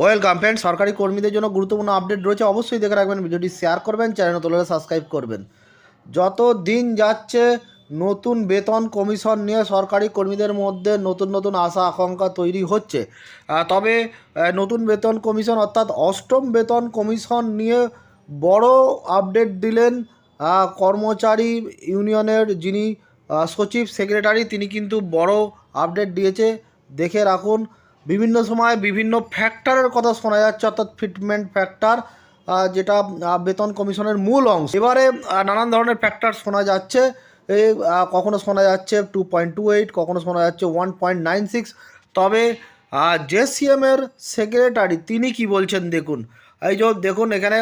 Welcome friend সরকারি কর্মীদের জন্য গুরুত্বপূর্ণ আপডেট রয়েছে। অবশ্যই দেখে রাখবেন, ভিডিওটি শেয়ার করবেন চ্যানেল তোলে সাবস্ক্রাইব করবেন। যত দিন যাচ্ছে নতুন বেতন কমিশন নিয়ে সরকারি কর্মীদের মধ্যে নতুন নতুন আশা, আকাঙ্ক্ষা তৈরি হচ্ছে। তবে নতুন বেতন কমিশন অর্থাৎ অষ্টম বেতন কমিশন নিয়ে বড় আপডেট দিলেন কর্মচারী ইউনিয়নের যিনি সচিব, সেক্রেটারি, তিনি কিন্তু বড় আপডেট দিয়েছে। দেখে রাখুন বিভিন্ন সময় বিভিন্ন ফ্যাক্টরের কথা শোনা যাচ্ছে, অর্থাৎ ফিটমেন্ট ফ্যাক্টর যেটা বেতন কমিশনের মূল অংশ। এবারে নানান ধরনের ফ্যাক্টর শোনা যাচ্ছে। কখনো শোনা যাচ্ছে টু পয়েন্ট টু এইট কখনো শোনা যাচ্ছে ওয়ান পয়েন্ট নাইন সিক্স তবে জেসিএমের সেক্রেটারি তিনি কি বলছেন দেখুন। এই যে দেখুন এখানে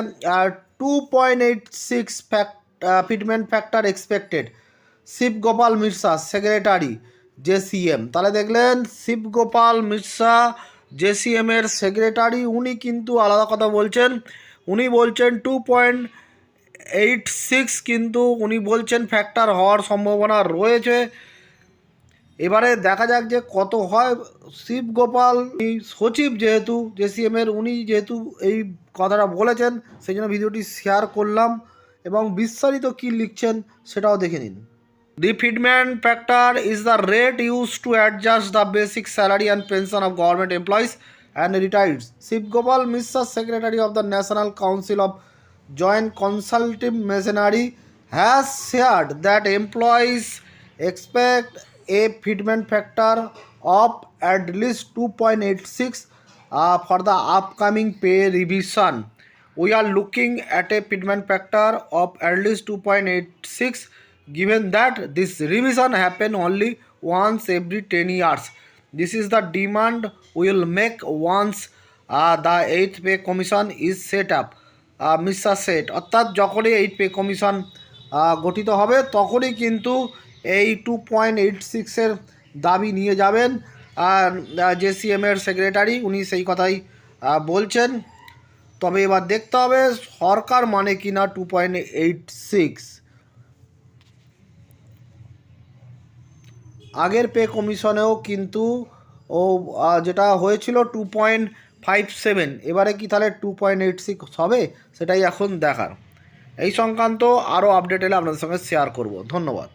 two point eight six fact fitment factor expected Shivgopal Mishra secretary JCM. তাহলে দেখলেন শিবগোপাল মিশ্রা জেসিএম এর সেক্রেটারি, উনি কিন্তু আলাদা কথা বলছেন। উনি বলছেন টু পয়েন্ট এইট সিক্স কিন্তু উনি বলছেন ফ্যাক্টর হওয়ার সম্ভাবনা রয়েছে। এবারে দেখা যাক যে কত হয়। শিবগোপাল সচিব যেহেতু জেসিএম এর উনি যেহেতু এই কথাটা বলেছেন, সেই জন্য ভিডিওটি শেয়ার করলাম এবং বিস্তারিত কী লিখছেন সেটাও দেখে নিন। The fitment factor is the rate used to adjust the basic salary and pension of government employees and retirees. Shiv Gopal Mishra, Secretary of the National Council of Joint Consultative Machinery, has shared that employees expect a fitment factor of at least 2.86 uh, for the upcoming pay revision. We are looking at a fitment factor of at least 2.86 given that this revision happen only once every 10 years. This is the demand will make once uh, the 8th pay commission is set up. Uh, Mr. Set অর্থাৎ যখনই eight pay commission গঠিত হবে তখনই কিন্তু এই two point eight সিক্সের দাবি নিয়ে যাবেন জেসিএম এর সেক্রেটারি উনি সেই কথাই বলছেন তবে এবার দেখতে হবে সরকার মানে কিনা টু পয়েন্ট এইট সিক্স আগের পে কমিশনেও কিন্তু ও যেটা হয়েছিল টু পয়েন্ট ফাইভ সেভেন এবারে কি তাহলে টু পয়েন্ট এইট সিক্স হবে? সেটাই এখন দেখার। এই সংক্রান্ত আরও আপডেট এলে আপনাদের সঙ্গে শেয়ার করব। ধন্যবাদ।